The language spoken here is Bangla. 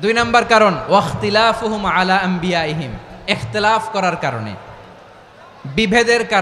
দুই নাম্বার কারণ ওয়াখতিলাফুহুম আলা আম্বিয়া ইহিম এখতলাফ করার কারণে। বিভেদের কারণে।